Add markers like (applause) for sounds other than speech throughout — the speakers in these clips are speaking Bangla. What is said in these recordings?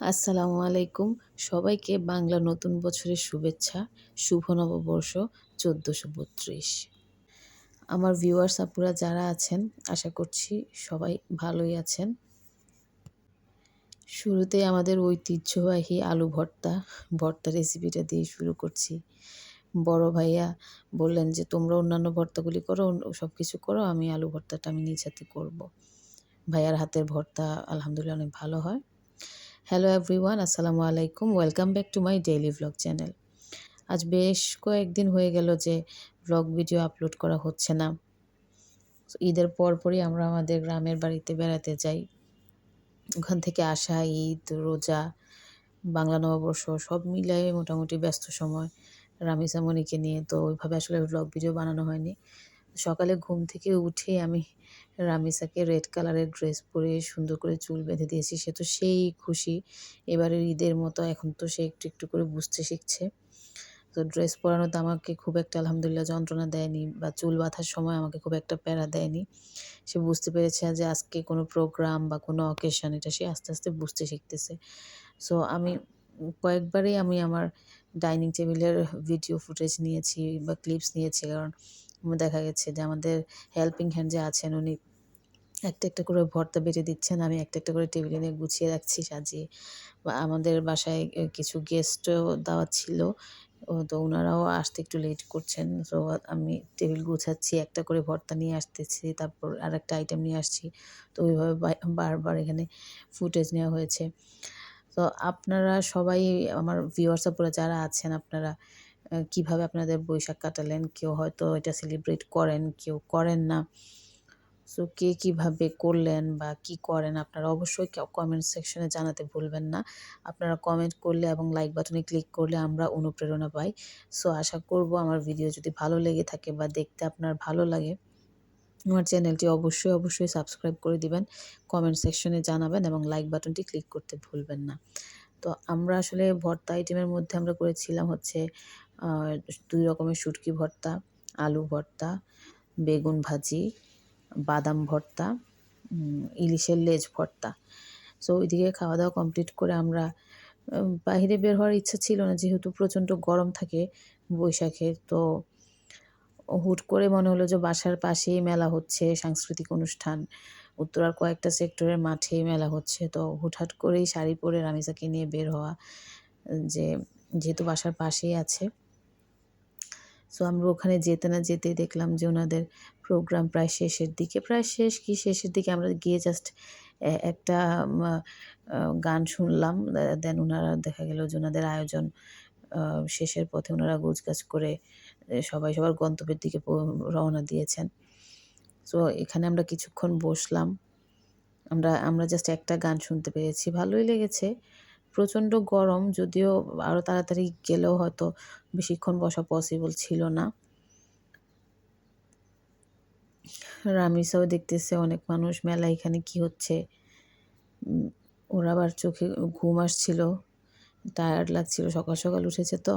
আসসালামু আলাইকুম। সবাইকে বাংলা নতুন বছরের শুভেচ্ছা, শুভ নববর্ষ চোদ্দোশো বত্রিশ। আমার ভিউয়ার্স আপুরা যারা আছেন, আশা করছি সবাই ভালোই আছেন। শুরুতে আমাদের ঐতিহ্যবাহী আলু ভর্তা ভর্তা রেসিপিটা দিয়ে শুরু করছি। বড় ভাইয়া বললেন যে, তোমরা অন্যান্য ভর্তাগুলি করো সব কিছু করো, আমি আলু ভর্তাটা আমি নিজ হাতে করব। ভাইয়ার হাতের ভর্তা আলহামদুলিল্লাহ অনেক ভালো হয়। হ্যালো এভরিওয়ান আসসালামু আলাইকুম welcome back to my daily vlog channel আজ বেশ কয়েকদিন হয়ে গেল যে ভ্লগ ভিডিও আপলোড করা হচ্ছে না। ঈদের পরপরই আমরা আমাদের গ্রামের বাড়িতে বেড়াতে যাই। ওখান থেকে আসা, ঈদ, রোজা, বাংলা নববর্ষ সব মিলিয়ে মোটামুটি ব্যস্ত সময় রামিসা মনিকে নিয়ে। তো ওইভাবে আসলে ভ্লগ ভিডিও বানানো হয়নি। সকালে ঘুম থেকে উঠে আমি রামিসাকে রেড কালারের ড্রেস পরে সুন্দর করে চুল বেঁধে দিয়েছি, সে তো সেই খুশি। এবারের ঈদের মতো এখন তো সে একটু একটু করে বুঝতে শিখছে। তো ড্রেস পরানোতে আমাকে খুব একটা, আলহামদুলিল্লাহ, যন্ত্রণা দেয়নি বা চুল বাঁধার সময় আমাকে খুব একটা প্যারা দেয়নি। সে বুঝতে পেরেছে যে আজকে কোনো প্রোগ্রাম বা কোনো অকেশন, এটা সে আস্তে আস্তে বুঝতে শিখতেছে। সো আমি কয়েকবারই আমি আমার ডাইনিং টেবিলের ভিডিও ফুটেজ নিয়েছি বা ক্লিপস নিয়েছি, কারণ দেখা গেছে যে আমাদের হেল্পিং হ্যান্ড যে আছেন, উনি একটা একটা করে ভর্তা বেটে দিচ্ছেন, আমি একটা একটা করে টেবিলে নিয়ে গুছিয়ে রাখছি সাজিয়ে। বা আমাদের বাসায় কিছু গেস্টও দাওয়াত ছিল তো ওনারাও আসতে একটু লেট করছেন, তো আমি টেবিল গুছাচ্ছি, একটা করে ভর্তা নিয়ে আসতেছি, তারপর আর একটা আইটেম নিয়ে আসছি। তো ওইভাবে বারবার এখানে ফুটেজ নেওয়া হয়েছে। তো আপনারা সবাই, আমার ভিউয়ার্স পুরো যারা আছেন, আপনারা কীভাবে আপনাদের বৈশাখ কাটালেন? কেউ হয়তো এটা সেলিব্রেট করেন, কেউ করেন না। সো কে কীভাবে করলেন বা কি করেন আপনারা অবশ্যই কমেন্ট সেকশনে জানাতে ভুলবেন না। আপনারা কমেন্ট করলে এবং লাইক বাটনে ক্লিক করলে আমরা অনুপ্রেরণা পাই। সো আশা করব আমার ভিডিও যদি ভালো লেগে থাকে বা দেখতে আপনার ভালো লাগে, আমার চ্যানেলটি অবশ্যই অবশ্যই সাবস্ক্রাইব করে দিবেন কমেন্ট সেকশনে জানাবেন এবং লাইক বাটনটি ক্লিক করতে ভুলবেন না। তো আমরা আসলে ভর্তা আইটেমের মধ্যে আমরা করেছিলাম হচ্ছে দুই রকমের শুটকি ভর্তা, আলু ভর্তা, বেগুন ভাজি, বাদাম ভর্তা ইলিশের লেজ ভর্তা। সো ওইদিকে খাওয়া দাওয়া কমপ্লিট করে আমরা বাহিরে বের হওয়ার ইচ্ছা ছিল না, যেহেতু প্রচণ্ড গরম থাকে বৈশাখে, তো হুট করে মনে হলো যে বাসার পাশেই মেলা হচ্ছে, সাংস্কৃতিক অনুষ্ঠান। উত্তরার কয়েকটা সেক্টরের মাঠেই মেলা হচ্ছে, তো হুটহাট করেই শাড়ি পরে রামিসাকে নিয়ে বের হওয়া, যে যেহেতু বাসার পাশেই আছে। সো আমরা ওখানে যেতে না যেতে দেখলাম যে ওনাদের প্রোগ্রাম প্রায় শেষের দিকে। প্রায় শেষ কি? শেষের দিকে আমরা গিয়ে জাস্ট একটা গান শুনলাম। দেন ওনারা দেখা গেল যে ওনাদের আয়োজন শেষের পথে ওনারা গোছগাছ করে সবাই সবার গন্তব্যের দিকে রওনা দিয়েছেন। সো এখানে আমরা কিছুক্ষণ বসলাম। আমরা আমরা জাস্ট একটা গান শুনতে পেরেছি। ভালোই লেগেছে। প্রচণ্ড গরম, যদিও আরও তাড়াতাড়ি গেলেও হয়তো বেশিক্ষণ বসা পসিবল ছিল না। রামিসাও দেখতেছে অনেক মানুষ মেলা, এখানে কি হচ্ছে? ওরা আবার চোখে ঘুম আসছিল টায়ার্ড লাগছিল, সকাল সকাল উঠেছে তো।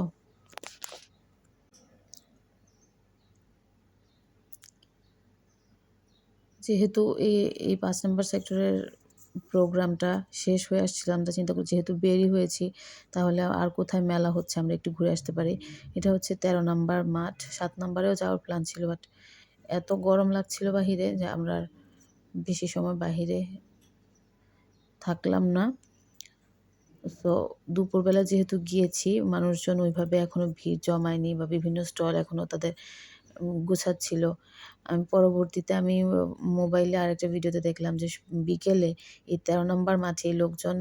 যেহেতু এই এই পাঁচ নম্বর সেক্টরের প্রোগ্রামটা শেষ হয়ে আসছিল, আমরা চিন্তা করি যেহেতু বেরি হয়েছি, তাহলে আর কোথায় মেলা হচ্ছে আমরা একটু ঘুরে আসতে পারি। এটা হচ্ছে তেরো নম্বর মাঠ, সাত নম্বরেও যাওয়ার প্ল্যান ছিল বাট এত গরম লাগছিল বাহিরে যে আমরা বেশি সময় বাহিরে থাকলাম না। তো দুপুরবেলা যেহেতু গিয়েছি, মানুষজন ওইভাবে এখনও ভিড় জমায়নি বা বিভিন্ন স্টল এখনও তাদের গুছাচ্ছিল। আমি পরবর্তীতে আমি মোবাইলে আরেকটা ভিডিওতে দেখলাম যে বিকেলে এই তেরো নম্বর মাঠে লোকজন,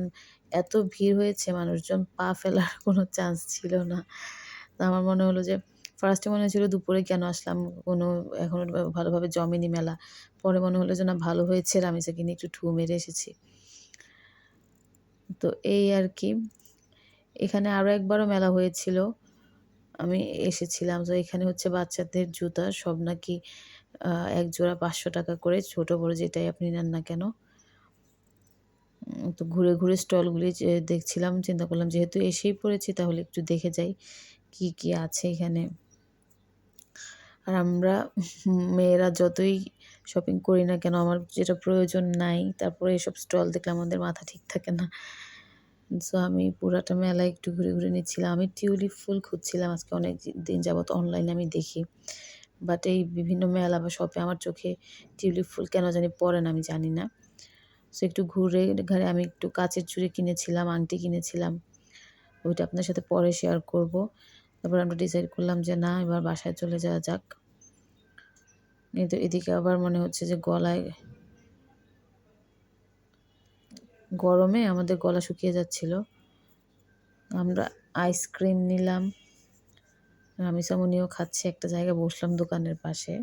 এত ভিড় হয়েছে মানুষজন, পা ফেলার (laughs) কোনো চান্স ছিল না। আমার মনে হলো যে ফার্স্টে মনে হয়েছিল দুপুরে কেন আসলাম, কোনো এখনও ভালোভাবে জমেনি মেলা। পরে মনে হলো যে না, ভালো হয়েছে রামিসাকে নিয়ে একটু ঠু মেরে এসেছি। তো এই আর কি। এখানে আরও একবারও মেলা হয়েছিল। আমি এসেছিলাম। তো এখানে হচ্ছে বাচ্চাদের জুতা সব নাকি এক জোড়া পাঁচশো টাকা করে, ছোট বড় যেটাই আপনি নেন না কেন। তো ঘুরে ঘুরে স্টলগুলি দেখছিলাম, চিন্তা করলাম যেহেতু এসেই পড়েছি তাহলে একটু দেখে যাই কি কি আছে এখানে। আর আমরা মেয়েরা যতই শপিং করি না কেন, আমার যেটা প্রয়োজন নাই, তারপরে এসব স্টল দেখলে আমাদের মাথা ঠিক থাকে না। সো আমি পুরাটা মেলা একটু ঘুরে ঘুরে নিচ্ছিলাম। আমি টিউলিপ ফুল খুঁজছিলাম আজকে অনেক দিন যাবত অনলাইনে আমি দেখি। বাট এই বিভিন্ন মেলা বা শপে আমার চোখে টিউলিপ ফুল কেন জানি পড়ে না, আমি জানি না। সো একটু ঘুরে ঘাড়ে আমি একটু কাচের চুড়ি কিনেছিলাম, আংটি কিনেছিলাম। ওইটা আপনার সাথে পরে শেয়ার করব। তারপর আমরা ডিসাইড করলাম যে না, এবার বাসায় চলে যাওয়া যাক। কিন্তু এদিকে আবার মনে হচ্ছে যে গলায় গরমে আমাদের গলা শুকিয়ে যাচ্ছিল। আমরা আইসক্রিম নিলাম। রামিসামনিও খাচ্ছে, একটা জায়গায় বসলাম দোকানের পাশে।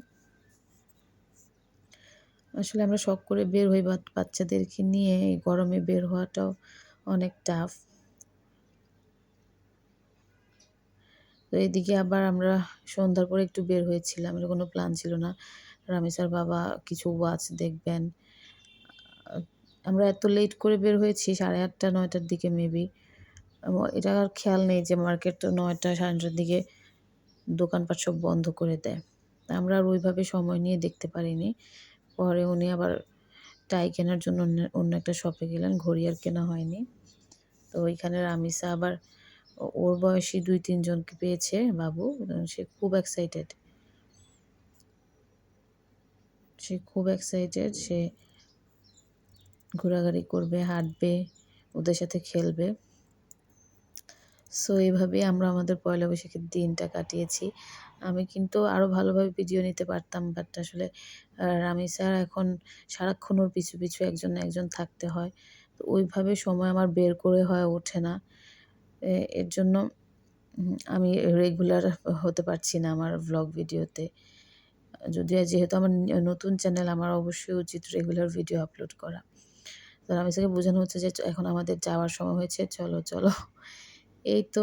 আসলে আমরা শখ করে বের হই বাচ্চাদেরকে নিয়ে, এই গরমে বের হওয়াটাও অনেক টাফ তো এদিকে আবার আমরা সন্ধ্যার পরে একটু বের হয়েছিলাম এর কোনো প্ল্যান ছিল না। রামেশার বাবা কিছু ওয়াচ দেখবেন। আমরা এত লেট করে বের হয়েছি, সাড়ে আটটা, নয়টার দিকে মেবি এটা আর খেয়াল নেই যে মার্কেট তো নয়টা, সাড়ে নটার দিকে দোকানপাট সব বন্ধ করে দেয়। আমরা আর ওইভাবে সময় নিয়ে দেখতে পারিনি। পরে উনি আবার টাই কেনার জন্য অন্য একটা শপে গেলেন, ঘড়ি আর কেনা হয়নি। তো ওইখানে রামিসা আবার ওর বয়সী দুই তিনজনকে পেয়েছে, বাবু। সে খুব এক্সাইটেড সে খুব এক্সাইটেড সে ঘোরাঘুরি করবে, হাঁটবে, ওদের সাথে খেলবে। সো এইভাবেই আমরা আমাদের পয়লা বৈশাখের দিনটা কাটিয়েছি। আমি কিন্তু আরও ভালোভাবে ভিডিও নিতে পারতাম বাট আসলে রামি স্যার এখন সারাক্ষণ ওর পিছু পিছু একজন একজন থাকতে হয়। তো ওইভাবে সময় আমার বের করে হয় ওঠে না। এর জন্য আমি রেগুলার হতে পারছি না আমার ভ্লগ ভিডিওতে যদিও যেহেতু আমার নতুন চ্যানেল আমার অবশ্যই উচিত রেগুলার ভিডিও আপলোড করা। তো আমি বোঝানো হচ্ছে যে এখন আমাদের যাওয়ার সময় হয়েছে চলো চলো। এই তো।